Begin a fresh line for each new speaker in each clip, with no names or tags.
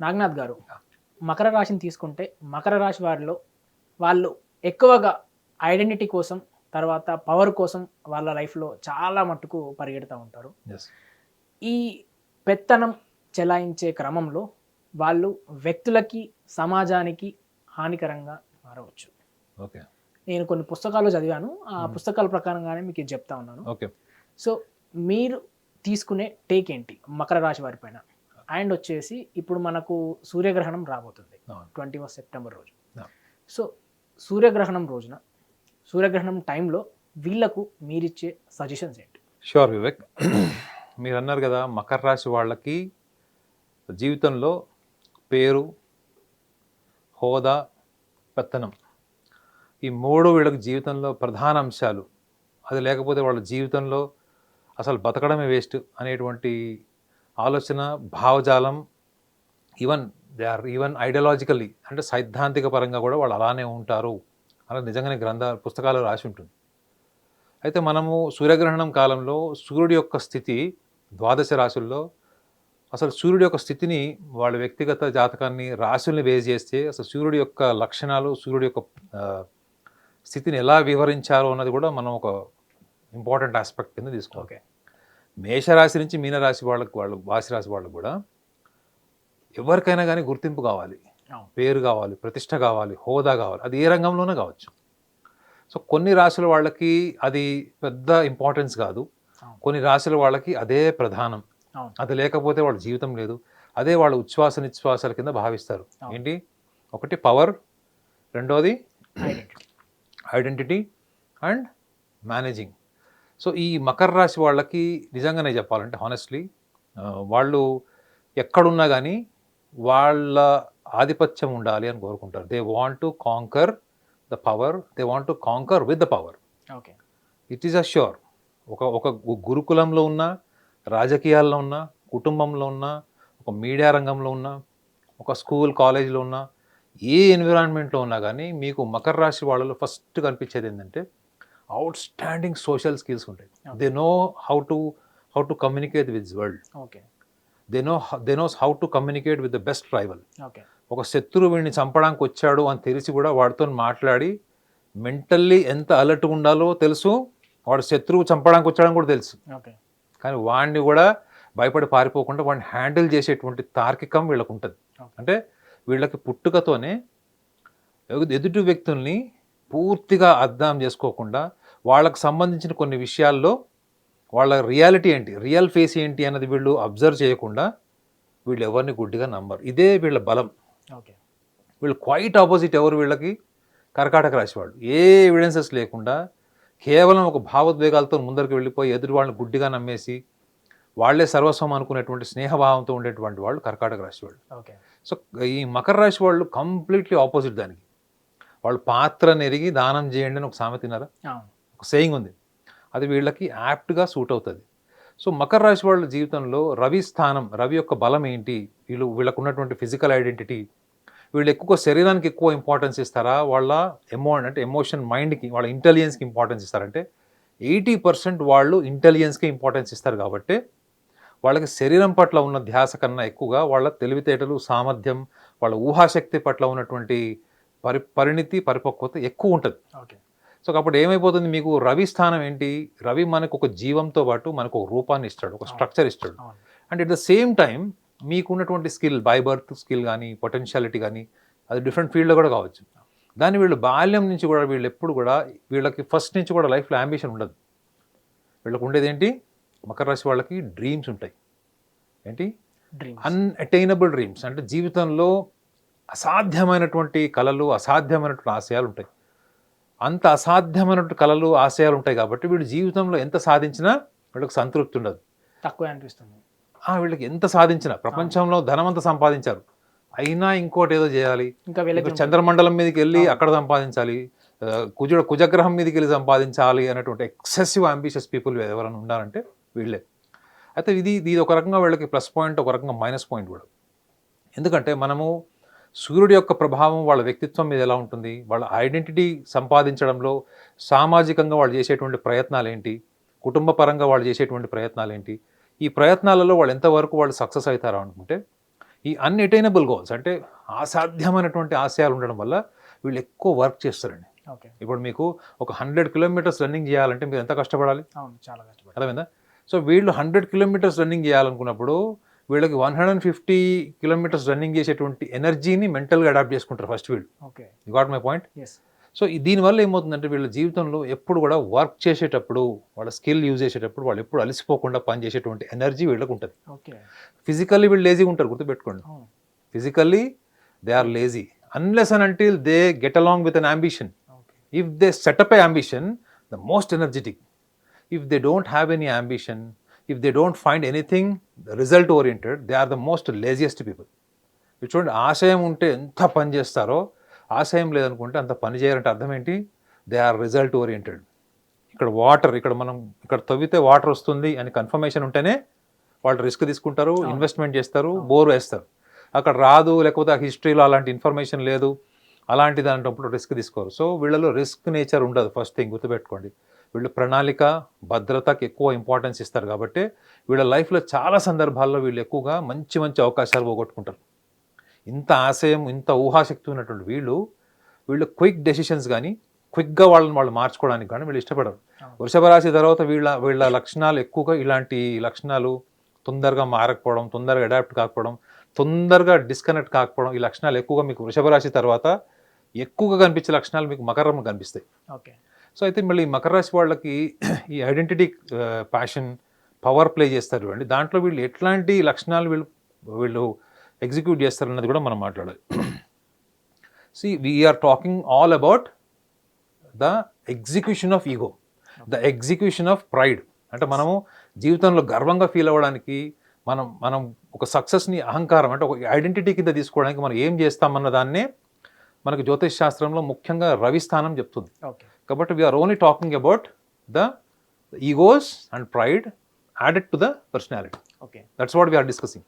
నాగనాథ్ గారు మకర రాశిని తీసుకుంటే మకర రాశి వారిలో వాళ్ళు ఎక్కువగా ఐడెంటిటీ కోసం తర్వాత పవర్ కోసం వాళ్ళ లైఫ్లో చాలా మట్టుకు పరిగెడుతూ ఉంటారు. ఈ పెత్తనం చెలాయించే క్రమంలో వాళ్ళు వ్యక్తులకి సమాజానికి హానికరంగా మారవచ్చు.
ఓకే.
నేను కొన్ని పుస్తకాలు చదివాను. ఆ. పుస్తకాల ప్రకారంగానే మీకు చెప్తా ఉన్నాను.
ఓకే.
సో మీరు తీసుకునే టేక్ ఏంటి? మకర రాశి వారి పైన. అండ్ వచ్చేసి ఇప్పుడు మనకు సూర్యగ్రహణం రాబోతుంది. ట్వంటీ ఫస్ట్ సెప్టెంబర్ రోజు. సో సూర్యగ్రహణం రోజున సూర్యగ్రహణం టైంలో వీళ్ళకు మీరిచ్చే సజెషన్స్ ఏంటి?
షూర్ వివేక్ మీరు అన్నారు కదా మకర రాశి వాళ్ళకి జీవితంలో పేరు హోదా పెత్తనం. ఈ మూడు వీళ్ళకి జీవితంలో ప్రధాన అంశాలు. అది లేకపోతే వాళ్ళ జీవితంలో అసలు బతకడమే వేస్ట్ అనేటువంటి ఆలోచన భావజాలం even they are even ideologically అంటే సైద్ధాంతిక పరంగా కూడా వాళ్ళు అలానే ఉంటారు అలా నిజంగానే గ్రంథ పుస్తకాలు రాసి ఉంటుంది. అయితే మనము సూర్యగ్రహణం కాలంలో సూర్యుడి యొక్క స్థితి ద్వాదశ రాశుల్లో అసలు సూర్యుడి యొక్క స్థితిని వాళ్ళ వ్యక్తిగత జాతకాన్ని రాశుల్ని బేస్ చేస్తే అసలు సూర్యుడి యొక్క లక్షణాలు సూర్యుడి యొక్క స్థితిని ఎలా వివరించారో అన్నది కూడా మనం ఒక ఇంపార్టెంట్ ఆస్పెక్ట్ కింద తీసుకోవాలి. మేషరాశి నుంచి మీనరాశి వాళ్ళకి వాళ్ళు వాసి రాశి వాళ్ళకు కూడా ఎవరికైనా కానీ గుర్తింపు కావాలి. పేరు కావాలి ప్రతిష్ట కావాలి హోదా కావాలి. అది ఏ రంగంలోనే కావచ్చు. సో కొన్ని రాశుల వాళ్ళకి అది పెద్ద ఇంపార్టెన్స్ కాదు. కొన్ని రాశుల వాళ్ళకి అదే ప్రధానం. అది లేకపోతే వాళ్ళ జీవితం లేదు. అదే వాళ్ళ ఉచ్ఛ్వాస నిశ్వాసాల కింద భావిస్తారు. ఏంటి? ఒకటి పవర్ రెండోది
ఐడెంటిటీ
అండ్ మేనేజింగ్. సో ఈ మకర రాశి వాళ్ళకి నిజంగానే చెప్పాలంటే హానెస్ట్లీ వాళ్ళు ఎక్కడున్నా కానీ వాళ్ళ ఆధిపత్యం ఉండాలి అని కోరుకుంటారు. They want to conquer the power they want to conquer with the power
okay.
It is a sure ఒక ఒక గురుకులంలో ఉన్న రాజకీయాల్లో ఉన్న కుటుంబంలో ఉన్న ఒక మీడియా రంగంలో ఉన్న ఒక స్కూల్ కాలేజీలో ఉన్న ఏ ఎన్విరాన్మెంట్లో ఉన్నా కానీ మీకు మకర రాశి వాళ్ళలో ఫస్ట్ కనిపించేది ఏంటంటే అవుట్ స్టాండింగ్ సోషల్ స్కిల్స్ ఉంటాయి they know how to how to communicate with world
okay
they know they knows how to communicate with the best tribal
okay
ఒక శత్రువు వీడిని చంపడానికి వచ్చాడు అని తెలిసి కూడా వాడితో మాట్లాడి మెంటల్లీ ఎంత అలర్ట్గా ఉండాలో తెలుసు. వాడు శత్రువు చంపడానికి వచ్చాడని కూడా తెలుసు. కానీ వాడిని కూడా భయపడి పారిపోకుండా వాడిని హ్యాండిల్ చేసేటువంటి తార్కికం వీళ్ళకు ఉంటుంది. అంటే వీళ్ళకి పుట్టుకతోనే ఎదు- ఎదుటి వ్యక్తుల్ని పూర్తిగా అర్థం చేసుకోకుండా వాళ్ళకు సంబంధించిన కొన్ని విషయాల్లో వాళ్ళ రియాలిటీ ఏంటి? రియల్ ఫేస్ ఏంటి అన్నది వీళ్ళు అబ్జర్వ్ చేయకుండా వీళ్ళు ఎవరిని గుడ్డిగా నమ్మరు. ఇదే వీళ్ళ బలం.
ఓకే.
వీళ్ళు క్వైట్ ఆపోజిట్ ఎవరు వీళ్ళకి? కర్కాటక రాశి వాళ్ళు. ఏ ఎవిడెన్సెస్ లేకుండా కేవలం ఒక భావోద్వేగాలతో ముందరికి వెళ్ళిపోయి ఎదుటి వాళ్ళని గుడ్డిగా నమ్మేసి వాళ్ళే సర్వస్వం అనుకునేటువంటి స్నేహభావంతో ఉండేటువంటి వాళ్ళు కర్కాటక రాశి వాళ్ళు.
ఓకే.
సో ఈ మకర రాశి వాళ్ళు కంప్లీట్లీ ఆపోజిట్ దానికి. వాళ్ళు పాత్ర నెరిగి దానం చేయండి అని ఒక సామెత తిన్నారా ఒక సేయింగ్ ఉంది. అది వీళ్ళకి యాప్ట్గా సూట్ అవుతుంది. సో మకర రాశి వాళ్ళ జీవితంలో రవి స్థానం రవి యొక్క బలం ఏంటి? వీళ్ళు వీళ్ళకు ఉన్నటువంటి ఫిజికల్ ఐడెంటిటీ వీళ్ళు ఎక్కువ శరీరానికి ఎక్కువ ఇంపార్టెన్స్ ఇస్తారా? వాళ్ళ ఎమో అంటే ఎమోషన్ మైండ్కి వాళ్ళ ఇంటెలిజెన్స్కి ఇంపార్టెన్స్ ఇస్తారంటే ఎయిటీ పర్సెంట్ వాళ్ళు ఇంటెలిజెన్స్కి ఇంపార్టెన్స్ ఇస్తారు కాబట్టి వాళ్ళకి శరీరం పట్ల ఉన్న ధ్యాస కన్నా ఎక్కువగా వాళ్ళ తెలివితేటలు సామర్థ్యం వాళ్ళ ఊహాశక్తి పట్ల ఉన్నటువంటి పరి పరిణితి పరిపక్వత ఎక్కువ ఉంటుంది.
ఓకే
సో కాబట్టి ఏమైపోతుంది? మీకు రవి స్థానం ఏంటి? రవి మనకు ఒక జీవంతో పాటు మనకు ఒక రూపాన్ని ఇస్తాడు ఒక స్ట్రక్చర్ ఇస్తాడు. And at the same time మీకు ఉన్నటువంటి స్కిల్ బై బర్త్ స్కిల్ కానీ పొటెన్షియాలిటీ కానీ అది డిఫరెంట్ ఫీల్డ్లో కూడా కావచ్చు. దాన్ని వీళ్ళు బాల్యం నుంచి కూడా వీళ్ళు ఎప్పుడు కూడా వీళ్ళకి ఫస్ట్ నుంచి కూడా లైఫ్లో అంబిషన్ ఉండదు. వీళ్ళకు ఉండేది ఏంటి? మకర రాశి వాళ్ళకి డ్రీమ్స్ ఉంటాయి. ఏంటి? Unattainable dreams. అంటే జీవితంలో అసాధ్యమైనటువంటి కళలు అసాధ్యమైనటువంటి ఆశయాలు ఉంటాయి. అంత అసాధ్యమైనటువంటి కళలు ఆశయాలు ఉంటాయి కాబట్టి వీళ్ళు జీవితంలో ఎంత సాధించినా వీళ్ళకి సంతృప్తి ఉండదు.
తక్కువ అనిపిస్తుంది.
ఆ, వీళ్ళకి ఎంత సాధించినా ప్రపంచంలో ధనం అంతా సంపాదించారు. అయినా ఇంకోటి ఏదో చేయాలి.
ఇంకా
చంద్రమండలం మీదకి వెళ్ళి అక్కడ సంపాదించాలి. కుజ కుజగ్రహం మీదకి వెళ్ళి సంపాదించాలి అనేటువంటి ఎక్సెసివ్ అంబిషియస్ పీపుల్ ఎవరైనా ఉండాలంటే వీళ్ళే. అయితే ఇది ఇది ఒక రకంగా వీళ్ళకి ప్లస్ పాయింట్ ఒక రకంగా మైనస్ పాయింట్ కూడా. ఎందుకంటే మనము సూర్యుడి యొక్క ప్రభావం వాళ్ళ వ్యక్తిత్వం మీద ఎలా ఉంటుంది? వాళ్ళ ఐడెంటిటీ సంపాదించడంలో సామాజికంగా వాళ్ళు చేసేటువంటి ప్రయత్నాలు ఏంటి కుటుంబ పరంగా వాళ్ళు చేసేటువంటి ప్రయత్నాలు ఏంటి ఈ ప్రయత్నాలలో వాళ్ళు ఎంతవరకు వాళ్ళు సక్సెస్ అవుతారు అనుకుంటే ఈ అన్అటైనబుల్ గోల్స్ అంటే అసాధ్యమైనటువంటి ఆశయాలు ఉండడం వల్ల వీళ్ళు ఎక్కువ వర్క్ చేస్తారండి.
ఓకే.
ఇప్పుడు మీకు ఒక హండ్రెడ్ కిలోమీటర్స్ రన్నింగ్ చేయాలంటే మీరు ఎంత కష్టపడాలి?
అవును చాలా కష్టపడి
అర్థమైందా? సో వీళ్ళు హండ్రెడ్ కిలోమీటర్స్ రన్నింగ్ చేయాలనుకున్నప్పుడు వీళ్ళకి one hundred and fifty kilometres running చేసేటువంటి ఎనర్జీని మెంటల్గా అడాప్ట్ చేసుకుంటారు ఫస్ట్ వీళ్ళు.
Okay.
Got my point so దీనివల్ల ఏమవుతుందంటే వీళ్ళ జీవితంలో ఎప్పుడు కూడా వర్క్ చేసేటప్పుడు వాళ్ళ స్కిల్ యూజ్ చేసేటప్పుడు వాళ్ళు ఎప్పుడు అలసిపోకుండా పని చేసేటువంటి ఎనర్జీ వీళ్ళకి ఉంటుంది.
ఓకే.
ఫిజికల్లీ వీళ్ళు లేజీగా ఉంటారు గుర్తుపెట్టుకోండి. Physically they are lazy unless and until they get along with an ambition
okay.
If they set up a ambition the most energetic. If they don't have if they don't find anything result oriented they are the most laziest people. ఇప్పుడు చూడండి ఆశయం ఉంటే ఎంత పని చేస్తారో ఆశయం లేదనుకుంటే అంత పని చేయాలంటే అర్థం ఏంటి? దే ఆర్ రిజల్ట్ ఓరియంటెడ్ ఇక్కడ వాటర్ ఇక్కడ మనం ఇక్కడ తవ్వితే వాటర్ వస్తుంది అని కన్ఫర్మేషన్ ఉంటేనే వాళ్ళు రిస్క్ తీసుకుంటారు ఇన్వెస్ట్మెంట్ చేస్తారు బోర్ వేస్తారు. అక్కడ రాదు లేకపోతే ఆ హిస్టరీలో అలాంటి ఇన్ఫర్మేషన్ లేదు. అలాంటి దాంట్లో రిస్క్ తీసుకోరు. సో వీళ్ళలో రిస్క్ నేచర్ ఉండదు ఫస్ట్ థింగ్ గుర్తుపెట్టుకోండి. వీళ్ళు ప్రణాళిక భద్రతకి ఎక్కువ ఇంపార్టెన్స్ ఇస్తారు కాబట్టి వీళ్ళ లైఫ్లో చాలా సందర్భాల్లో వీళ్ళు ఎక్కువగా మంచి మంచి అవకాశాలు పోగొట్టుకుంటారు. ఇంత ఆశయం ఇంత ఊహాశక్తి ఉన్నటువంటి వీళ్ళు వీళ్ళు క్విక్ డెసిషన్స్ కానీ క్విక్గా వాళ్ళని వాళ్ళు మార్చుకోవడానికి కానీ వీళ్ళు ఇష్టపడరు. వృషభ రాశి తర్వాత వీళ్ళ వీళ్ళ లక్షణాలు ఎక్కువగా ఇలాంటి లక్షణాలు తొందరగా మారకపోవడం తొందరగా అడాప్ట్ కాకపోవడం తొందరగా డిస్కనెక్ట్ కాకపోవడం ఈ లక్షణాలు ఎక్కువగా మీకు వృషభ రాశి తర్వాత ఎక్కువగా కనిపించే లక్షణాలు మీకు మకరం కనిపిస్తాయి.
ఓకే.
సో అయితే మళ్ళీ ఈ మకర రాశి వాళ్ళకి ఈ ఐడెంటిటీ ప్యాషన్ పవర్ ప్లే చేస్తారు చూడండి. దాంట్లో వీళ్ళు ఎట్లాంటి లక్షణాలు వీళ్ళు వీళ్ళు ఎగ్జిక్యూట్ చేస్తారు అన్నది కూడా మనం మాట్లాడాలి. See we're talking all about the execution of ego the execution of pride అంటే మనము జీవితంలో గర్వంగా ఫీల్ అవ్వడానికి మనం మనం ఒక సక్సెస్ని అహంకారం అంటే ఒక ఐడెంటిటీ కింద తీసుకోవడానికి మనం ఏం చేస్తామన్న దాన్నే మనకు జ్యోతిష్ శాస్త్రంలో ముఖ్యంగా రవి స్థానం చెప్తుంది.
ఓకే.
కాబట్టి we're only talking about the egos and pride added to the personality
okay.
That's what we're discussing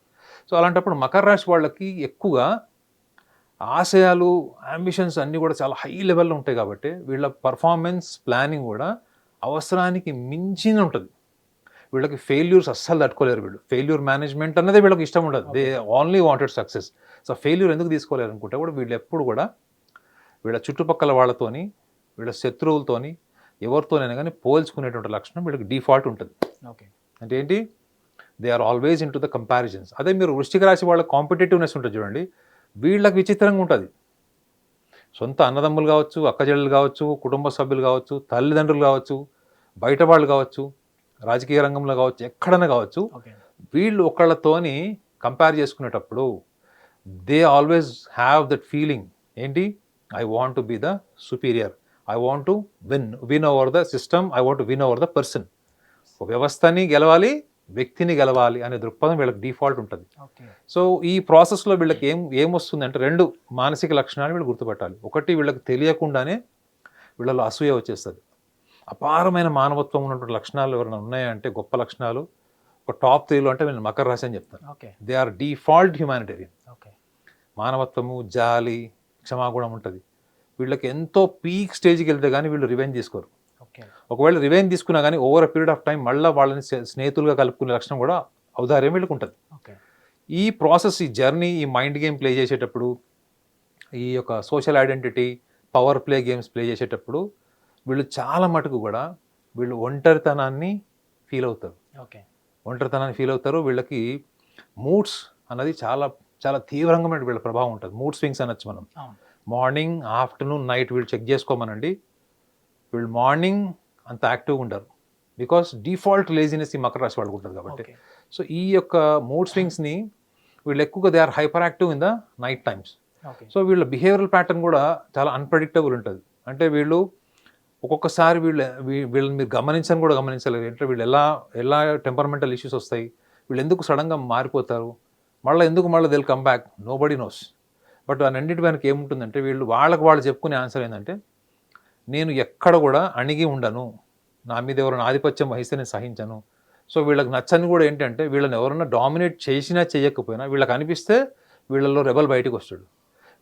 so అలాంటప్పుడు మకర రాశి వాళ్ళకి ఎక్కువగా ఆశయాలు అంబిషన్స్ అన్నీ కూడా చాలా హై లెవెల్లో ఉంటాయి కాబట్టి వీళ్ళ పర్ఫార్మెన్స్ ప్లానింగ్ కూడా అవసరానికి మించిన ఉంటుంది వీళ్ళకి ఫెయిల్యూర్స్ అస్సలు తట్టుకోలేరు వీళ్ళు. ఫెయిల్యూర్ మేనేజ్మెంట్ అన్నది వీళ్ళకి ఇష్టం ఉండదు. They only wanted success so failure ఎందుకు తీసుకోలేరు అనుకుంటే కూడా వీళ్ళు ఎప్పుడు కూడా వీళ్ళ చుట్టుపక్కల వాళ్ళతోని వీళ్ళ శత్రువులతోని ఎవరితోనైనా కానీ పోల్చుకునేటువంటి లక్షణం వీళ్ళకి డిఫాల్ట్ ఉంటుంది.
ఓకే.
అంటే ఏంటి? They are always in to the comparisons అదే మీరు వృష్టిక రాశి వాళ్ళ కాంపిటేటివ్నెస్ ఉంటుంది చూడండి. వీళ్ళకి విచిత్రంగా ఉంటుంది. సొంత అన్నదమ్ములు కావచ్చు అక్కచెల్లెలు కావచ్చు కుటుంబ సభ్యులు కావచ్చు తల్లిదండ్రులు కావచ్చు బయట వాళ్ళు కావచ్చు రాజకీయ రంగంలో కావచ్చు ఎక్కడైనా కావచ్చు వీళ్ళు ఒకళ్ళతోని కంపేర్ చేసుకునేటప్పుడు they always have that feeling ఏంటి? I want to be the superior I want to win win over the system I want win over the person వ్యవస్థని గెలవాలి వ్యక్తిని గెలవాలి అనే దృక్పథం వీళ్ళకి డిఫాల్ట్ ఉంటుంది. సో ఈ ప్రాసెస్లో వీళ్ళకి ఏం ఏమొస్తుంది అంటే రెండు మానసిక లక్షణాలు వీళ్ళు గుర్తుపట్టాలి. ఒకటి వీళ్ళకి తెలియకుండానే వీళ్ళలో అసూయ వచ్చేస్తుంది. అపారమైన మానవత్వం ఉన్నటువంటి లక్షణాలు ఎవరైనా ఉన్నాయంటే గొప్ప లక్షణాలు ఒక టాప్ త్రీలో అంటే నేను మకర రాశి అని చెప్తాను
okay.
They are default humanitarian
okay.
మానవత్వము జాలి క్షమాగుణం ఉంటుంది. వీళ్ళకి ఎంతో పీక్ స్టేజ్కి వెళ్తే కానీ వీళ్ళు రివెంజ్ తీసుకోరు.
ఓకే.
ఒకవేళ రివెంజ్ తీసుకున్నా కానీ ఓవర్ పీరియడ్ ఆఫ్ టైం మళ్ళీ వాళ్ళని స్నే- స్నేహితులుగా కలుపుకునే లక్షణం కూడా ఔదార్యం వీళ్ళకి ఉంటుంది
ఓకే.
ఈ ప్రాసెస్ ఈ జర్నీ ఈ మైండ్ గేమ్ ప్లే చేసేటప్పుడు ఈ యొక్క social identity power play games play చేసేటప్పుడు వీళ్ళు చాలా మటుకు కూడా వీళ్ళు ఒంటరితనాన్ని ఫీల్ అవుతారు.
ఓకే.
ఒంటరితనాన్ని ఫీల్ అవుతారు. వీళ్ళకి మూడ్స్ అన్నది చాలా చాలా తీవ్రంగా వీళ్ళ ప్రభావం ఉంటుంది. మూడ్ స్వింగ్స్ అనొచ్చు మనం. మార్నింగ్ ఆఫ్టర్నూన్ నైట్ వీళ్ళు చెక్ చేసుకోమనండి. వీళ్ళు మార్నింగ్ అంత యాక్టివ్గా ఉండరు. బికాస్ డిఫాల్ట్ లేజినెస్ ఈ మకర రాశి వాళ్ళకు ఉంటుంది కాబట్టి. సో ఈ యొక్క మూడ్ స్వింగ్స్ని వీళ్ళు ఎక్కువగా they are hyperactive in the night times so వీళ్ళ బిహేవియరల్ ప్యాటర్న్ కూడా చాలా అన్ప్రెడిక్టబుల్ ఉంటుంది. అంటే వీళ్ళు ఒక్కొక్కసారి వీళ్ళు వీళ్ళని మీరు గమనించని కూడా గమనించలేరు. ఏంటంటే వీళ్ళు ఎలా ఎలా టెంపర్మెంటల్ ఇష్యూస్ వస్తాయి వీళ్ళు ఎందుకు సడన్గా మారిపోతారు మళ్ళీ ఎందుకు మళ్ళీ they'll come back nobody knows but అన్నింటి వెనక ఏముంటుందంటే వీళ్ళు వాళ్ళకు వాళ్ళు చెప్పుకునే ఆన్సర్ ఏంటంటే నేను ఎక్కడ కూడా అణిగి ఉండను. నా మీద ఎవరైనా ఆధిపత్యం వహిస్తే నేను సహించను. సో వీళ్ళకి నచ్చని కూడా ఏంటంటే వీళ్ళని ఎవరైనా డామినేట్ చేసినా చేయకపోయినా వీళ్ళకి అనిపిస్తే వీళ్ళల్లో రెబల్ బయటకు వస్తాడు.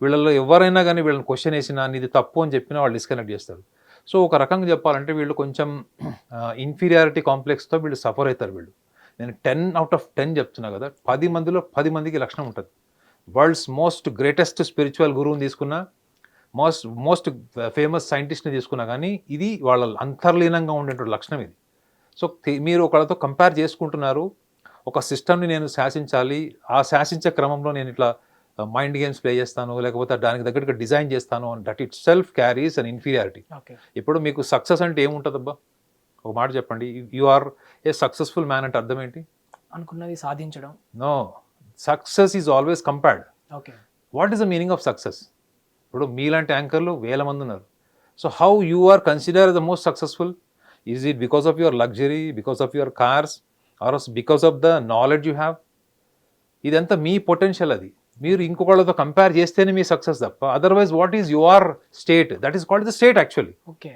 వీళ్ళల్లో ఎవరైనా కానీ వీళ్ళని క్వశ్చన్ వేసినా నీది తప్పు అని చెప్పినా వాళ్ళు డిస్కనెక్ట్ చేస్తారు. సో ఒక రకంగా చెప్పాలంటే వీళ్ళు కొంచెం ఇన్ఫీరియారిటీ కాంప్లెక్స్తో వీళ్ళు సఫర్ అవుతారు వీళ్ళు. నేను టెన్ అవుట్ ఆఫ్ టెన్ చెప్తున్నా కదా పది మందిలో పది మందికి లక్షణం ఉంటుంది. వరల్డ్స్ మోస్ట్ గ్రేటెస్ట్ స్పిరిచువల్ గురువుని తీసుకున్నా మోస్ట్ మోస్ట్ ఫేమస్ సైంటిస్ట్ని తీసుకున్నా కానీ ఇది వాళ్ళ అంతర్లీనంగా ఉండేటువంటి లక్షణం ఇది. సో మీరు ఒకళ్ళతో కంపేర్ చేసుకుంటున్నారు ఒక సిస్టమ్ని నేను శాసించాలి ఆ శాసించే క్రమంలో నేను ఇట్లా మైండ్ గేమ్స్ ప్లే చేస్తాను లేకపోతే దానికి దగ్గరగా డిజైన్ చేస్తాను అని that itself carries an inferiority ఇప్పుడు మీకు సక్సెస్ అంటే ఏముంటుందబ్బా? ఒక మాట చెప్పండి. You are a successful man అంటే అర్థం ఏంటి?
అనుకున్నది సాధించడం.
No success is always compared
okay
what is the meaning of success ఇప్పుడు మీలాంటి యాంకర్లు వేల మంది ఉన్నారు. So how you are consider the most successful is it because of your luxury because of your cars or because of the knowledge you have ఇదంతా మీ potential అది. మీరు ఇంకొకళ్ళతో కంపేర్ చేస్తేనే మీ సక్సెస్ తప్ప otherwise what is your state that is called the state actually
okay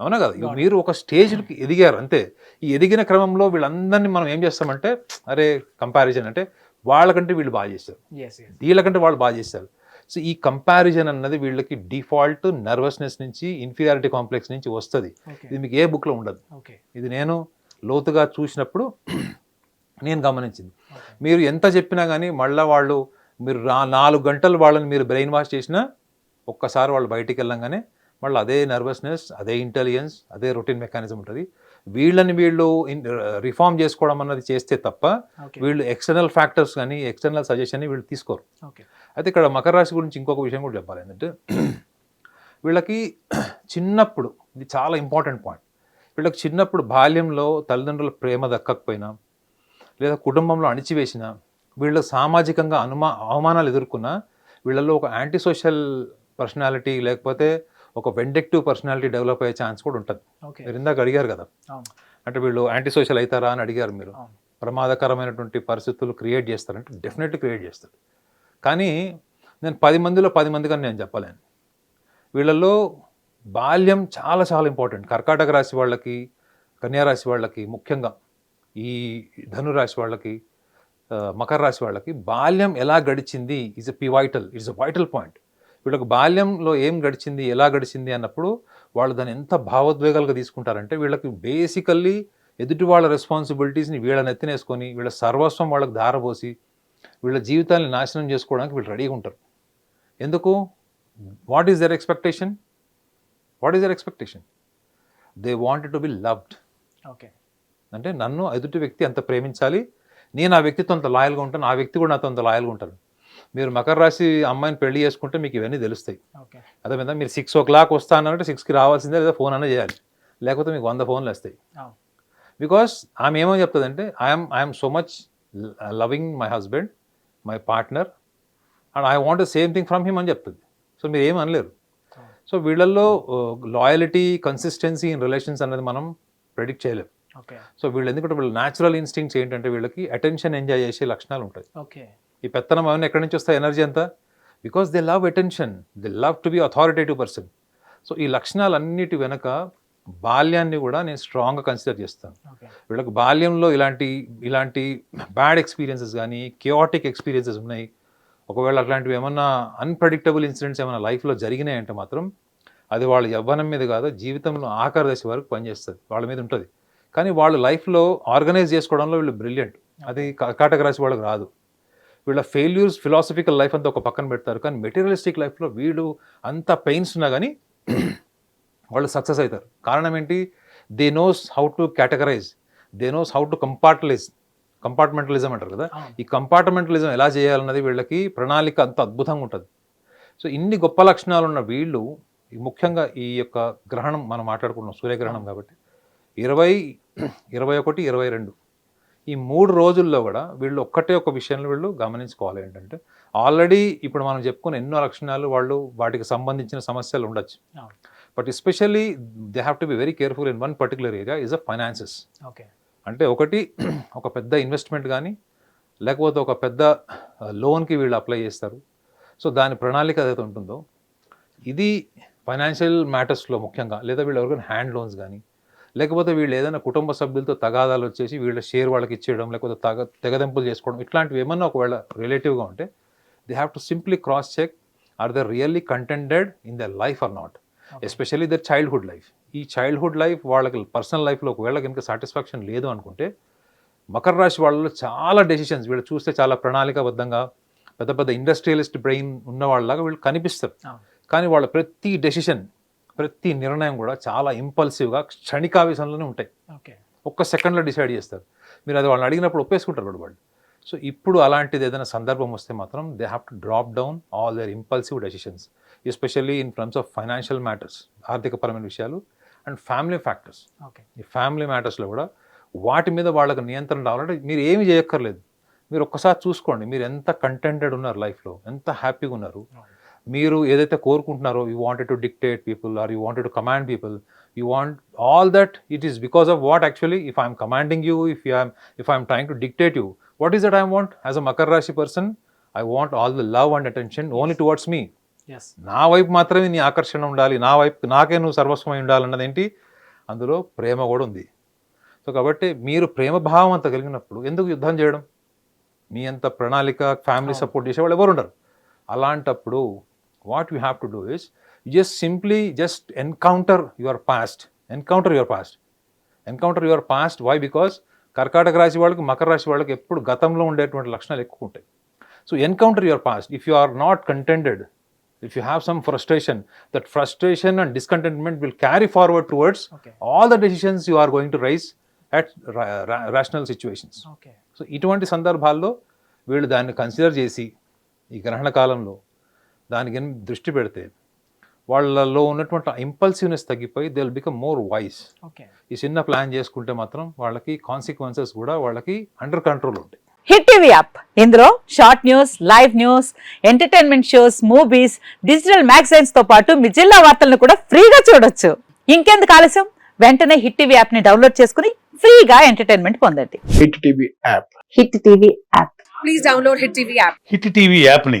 అవునా కదా? మీరు ఒక స్టేజ్కి ఎదిగారు అంతే. ఈ ఎదిగిన క్రమంలో వీళ్ళందరినీ మనం ఏం చేస్తామంటే అరే కంపారిజన్ అంటే వాళ్ళకంటే వీళ్ళు బాగా
ఎస్
వీళ్ళకంటే వాళ్ళు బాగా చేశారు. సో ఈ కంపారిజన్ అన్నది వీళ్ళకి డిఫాల్ట్ నర్వస్నెస్ నుంచి ఇన్ఫీరియారిటీ కాంప్లెక్స్ నుంచి వస్తుంది. ఇది మీకు ఏ బుక్లో ఉండదు. ఇది నేను లోతుగా చూసినప్పుడు నేను గమనించింది. మీరు ఎంత చెప్పినా కానీ మళ్ళీ వాళ్ళు మీరు రా నాలుగు గంటలు వాళ్ళని మీరు బ్రెయిన్ వాష్ చేసినా ఒక్కసారి వాళ్ళు బయటికి వెళ్ళంగానే మళ్ళీ అదే నర్వస్నెస్ అదే ఇంటెలిజెన్స్ అదే రొటీన్ మెకానిజం ఉంటుంది. వీళ్ళని వీళ్ళు రిఫార్మ్ చేసుకోవడం అన్నది చేస్తే తప్ప వీళ్ళు ఎక్స్టర్నల్ ఫ్యాక్టర్స్ కానీ ఎక్స్టర్నల్ సజెషన్ వీళ్ళు తీసుకోరు.
ఓకే.
అయితే ఇక్కడ మకర రాశి గురించి ఇంకొక విషయం కూడా చెప్పాలి. ఏంటంటే వీళ్ళకి చిన్నప్పుడు ఇది చాలా ఇంపార్టెంట్ పాయింట్ వీళ్ళకి చిన్నప్పుడు బాల్యంలో తల్లిదండ్రుల ప్రేమ దక్కకపోయినా లేదా కుటుంబంలో అణిచివేసిన వీళ్ళు సామాజికంగా అనుమా అవమానాలు ఎదుర్కొన్నా వీళ్ళలో ఒక యాంటీ సోషల్ పర్సనాలిటీ లేకపోతే ఒక వెండెక్టివ్ పర్సనాలిటీ డెవలప్ అయ్యే ఛాన్స్ కూడా ఉంటుంది. మీరు ఇందాక అడిగారు కదా. అంటే వీళ్ళు యాంటీ సోషల్ అవుతారా అని అడిగారు మీరు. ప్రమాదకరమైనటువంటి పరిస్థితులు క్రియేట్ చేస్తారంటే డెఫినెట్లీ క్రియేట్ చేస్తారు. కానీ నేను పది మందిలో పది మంది కానీ నేను చెప్పలేను. వీళ్ళల్లో బాల్యం చాలా చాలా ఇంపార్టెంట్ కర్కాటక రాశి వాళ్ళకి కన్యా రాశి వాళ్ళకి ముఖ్యంగా ఈ ధను రాశి వాళ్ళకి మకర రాశి వాళ్ళకి బాల్యం ఎలా గడిచింది is a pivotal it's a vital point వీళ్ళకి బాల్యంలో ఏం గడిచింది ఎలా గడిచింది అన్నప్పుడు వాళ్ళు దాన్ని ఎంత భావోద్వేగాలుగా తీసుకుంటారంటే వీళ్ళకి బేసికల్లీ ఎదుటి వాళ్ళ రెస్పాన్సిబిలిటీస్ని వీళ్ళ నెత్తినేసుకొని వీళ్ళ సర్వస్వం వాళ్ళకి దారబోసి వీళ్ళ జీవితాన్ని నాశనం చేసుకోవడానికి వీళ్ళు రెడీగా ఉంటారు. ఎందుకు? What is their expectation what is their expectation they wanted to be loved
okay
అంటే నన్ను ఎదుటి వ్యక్తి అంత ప్రేమించాలి నేను ఆ వ్యక్తితో అంత లాయల్గా ఉంటాను ఆ వ్యక్తి కూడా నాతో అంత లాయల్గా ఉంటారు. మీరు మకర రాశి అమ్మాయిని పెళ్ళి చేసుకుంటే మీకు ఇవన్నీ తెలుస్తాయి.
ఓకే.
అదేవిధంగా మీరు సిక్స్ ఓ క్లాక్ వస్తానంటే సిక్స్కి రావాల్సిందే లేదా ఫోన్ అనే చేయాలి. లేకపోతే మీకు వంద ఫోన్లు వస్తాయి. బికాస్ ఆమె ఏమో చెప్తుందంటే I'm I'm so much loving my husband my partner and I want same thing from him అని చెప్తుంది. సో మీరు ఏం అనలేరు. సో వీళ్ళల్లో లాయలిటీ కన్సిస్టెన్సీ ఇన్ రిలేషన్స్ అనేది మనం ప్రెడిక్ట్ చేయలేం.
ఓకే
సో వీళ్ళు ఎందుకంటే వీళ్ళ న్యాచురల్ ఇన్స్టింగ్స్ ఏంటంటే వీళ్ళకి అటెన్షన్ ఎంజాయ్ చేసే లక్షణాలు ఉంటాయి.
ఓకే.
ఈ పెత్తనం అవన్నీ ఎక్కడి నుంచి వస్తాయి? ఎనర్జీ అంతా? Because they love attention they love to be authoritative person so ఈ లక్షణాలన్నిటి వెనక బాల్యాన్ని కూడా నేను స్ట్రాంగ్గా కన్సిడర్ చేస్తాను. వీళ్ళకి బాల్యంలో ఇలాంటి ఇలాంటి బ్యాడ్ ఎక్స్పీరియన్సెస్ కానీ కియోటిక్ ఎక్స్పీరియన్సెస్ ఉన్నాయి. ఒకవేళ అట్లాంటివి ఏమన్నా అన్ప్రెడిక్టబుల్ ఇన్సిడెంట్స్ ఏమైనా లైఫ్లో జరిగినాయంటే మాత్రం అది వాళ్ళ యవ్వనం మీద కాదు జీవితంలో ఆఖరి దశ వరకు పనిచేస్తుంది. వాళ్ళ మీద ఉంటుంది. కానీ వాళ్ళు లైఫ్లో ఆర్గనైజ్ చేసుకోవడంలో వీళ్ళు బ్రిలియంట్. అది కర్కాటక రాశి వాళ్ళకి రాదు. వీళ్ళ ఫెయిల్యూర్స్ ఫిలాసఫికల్ లైఫ్ అంతా ఒక పక్కన పెడతారు. కానీ మెటీరియలిస్టిక్ లైఫ్లో వీళ్ళు అంత పెయిన్స్ ఉన్నా కానీ వాళ్ళు సక్సెస్ అవుతారు. కారణం ఏంటి? They knows how to categorise. They knows how to compartmentalise. Compartmentalism అంటారు కదా? ఈ కంపార్ట్మెంటలిజం ఎలా చేయాలన్నది వీళ్ళకి ప్రణాళిక అంత అద్భుతంగా ఉంటుంది. సో ఇన్ని గొప్ప లక్షణాలు ఉన్న వీళ్ళు ముఖ్యంగా ఈ యొక్క గ్రహణం మనం మాట్లాడుకున్నాం సూర్యగ్రహణం కాబట్టి ఇరవై ఇరవై ఒకటి ఇరవై రెండు. ఈ మూడు రోజుల్లో కూడా వీళ్ళు ఒక్కటే ఒక విషయంలో వీళ్ళు గమనించుకోవాలి ఏంటంటే ఆల్రెడీ ఇప్పుడు మనం చెప్పుకున్న ఎన్నో లక్షణాలు వాళ్ళు వాటికి సంబంధించిన సమస్యలు ఉండొచ్చు. But especially they have to be very careful in one particular area is a finances.
Okay.
అంటే ఒకటి ఒక పెద్ద ఇన్వెస్ట్మెంట్ కానీ లేకపోతే ఒక పెద్ద లోన్కి వీళ్ళు అప్లై చేస్తారు. సో దాని ప్రణాళిక ఏదైతే ఉంటుందో ఇది ఫైనాన్షియల్ మ్యాటర్స్లో ముఖ్యంగా లేదా వీళ్ళు ఎవరికైనా హ్యాండ్ లోన్స్ కానీ లేకపోతే వీళ్ళు ఏదైనా కుటుంబ సభ్యులతో తగాదాలు వచ్చేసి వీళ్ళ షేర్ వాళ్ళకి ఇచ్చేయడం లేకపోతే తగ తెగదెంపులు చేసుకోవడం ఇట్లాంటివి ఏమన్నా ఒకవేళ రిలేటివ్గా ఉంటే they have to simply cross check are the really contented in the life or not especially their childhood life ఈ చైల్డ్హుడ్ లైఫ్ వాళ్ళకి పర్సనల్ లైఫ్లో ఒకవేళ కనుక సాటిస్ఫాక్షన్ లేదు అనుకుంటే మకర రాశి వాళ్ళలో చాలా డెసిషన్స్ వీళ్ళు చూస్తే చాలా ప్రణాళికాబద్ధంగా పెద్ద పెద్ద ఇండస్ట్రియలిస్ట్ బ్రెయిన్ ఉన్న వాళ్ళలాగా వీళ్ళు కనిపిస్తారు. కానీ వాళ్ళ ప్రతి డెసిషన్ ప్రతి నిర్ణయం కూడా చాలా ఇంపల్సివ్గా క్షణికావేశంలోనే ఉంటాయి.
ఓకే.
ఒక్క సెకండ్లో డిసైడ్ చేస్తారు. మీరు అది వాళ్ళని అడిగినప్పుడు ఒప్పేసుకుంటారు వాళ్ళు. సో ఇప్పుడు అలాంటిది ఏదైనా సందర్భం వస్తే మాత్రం they have to drop down all their impulsive decisions especially in terms of financial matters ఆర్థికపరమైన విషయాలు అండ్ ఫ్యామిలీ ఫ్యాక్టర్స్
ఓకే.
ఈ ఫ్యామిలీ మ్యాటర్స్లో కూడా వాటి మీద వాళ్ళకి నియంత్రణ రావాలంటే మీరు ఏమి చేయక్కర్లేదు. మీరు ఒక్కసారి చూసుకోండి మీరు ఎంత కంటెంటెడ్ ఉన్నారు లైఫ్లో ఎంత హ్యాపీగా ఉన్నారు. మీరు ఏదైతే కోరుకుంటున్నారో you wanted to dictate people or you wanted to command people you want all that it is because of what actually if I'm commanding you if you I'm if I'm trying to dictate you what is that I want as a Makar rashi person I want all the love and attention only towards me నా వైపు మాత్రమే నీ ఆకర్షణ ఉండాలి నా వైపు నాకే నువ్వు సర్వస్వమై ఉండాలన్నది ఏంటి? అందులో ప్రేమ కూడా ఉంది. సో కాబట్టి మీరు ప్రేమ భావం అంత కలిగినప్పుడు ఎందుకు యుద్ధం చేయడం? మీ అంత ప్రణాళిక ఫ్యామిలీ. సపోర్ట్ చేసేవాళ్ళు ఎవరు ఉండరు. అలాంటప్పుడు what you have to do is just simply just encounter your past encounter your past encounter your past why because కర్కాటక రాశి వాళ్ళకి మకర రాశి వాళ్ళకి ఎప్పుడు గతంలో ఉండేటువంటి లక్షణాలు ఎక్కువ ఉంటాయి. So encounter your past if you are not contented if you have some frustration that frustration and discontentment will carry forward towards
okay
all the decisions you are going to raise at ra- ra- rational situations.
Okay
so ఇటువంటి సందర్భాల్లో వీళ్ళు దాన్ని consider చేసి ఈ గ్రహణ కాలంలో దానికి దృష్టి పెడితే వాళ్ళలో ఉన్నటువంటి ఇంపల్సివ్నెస్ తగ్గిపోయి they will become more voice
okay
ఈ చిన్న ప్లాన్ చేసుకుంటే మాత్రం వాళ్ళకి కాన్సిక్వెన్సెస్ కూడా వాళ్ళకి అండర్ కంట్రోల్ ఉంటాయి.
హిట్ టీవీ యాప్ ఇందులో short news live news entertainment shows movies digital మ్యాగజైన్స్తో పాటు మీ జిల్లా వార్తలను కూడా ఫ్రీగా చూడొచ్చు. ఇంకెందుకు ఆలస్యం? వెంటనే హిట్ టీవీ యాప్ని డౌన్లోడ్ చేసుకుని ఫ్రీగా ఎంటర్టైన్మెంట్ పొందండి.
Hit TV app
hit TV app
please download Hit TV app.
Hit TV యాప్ని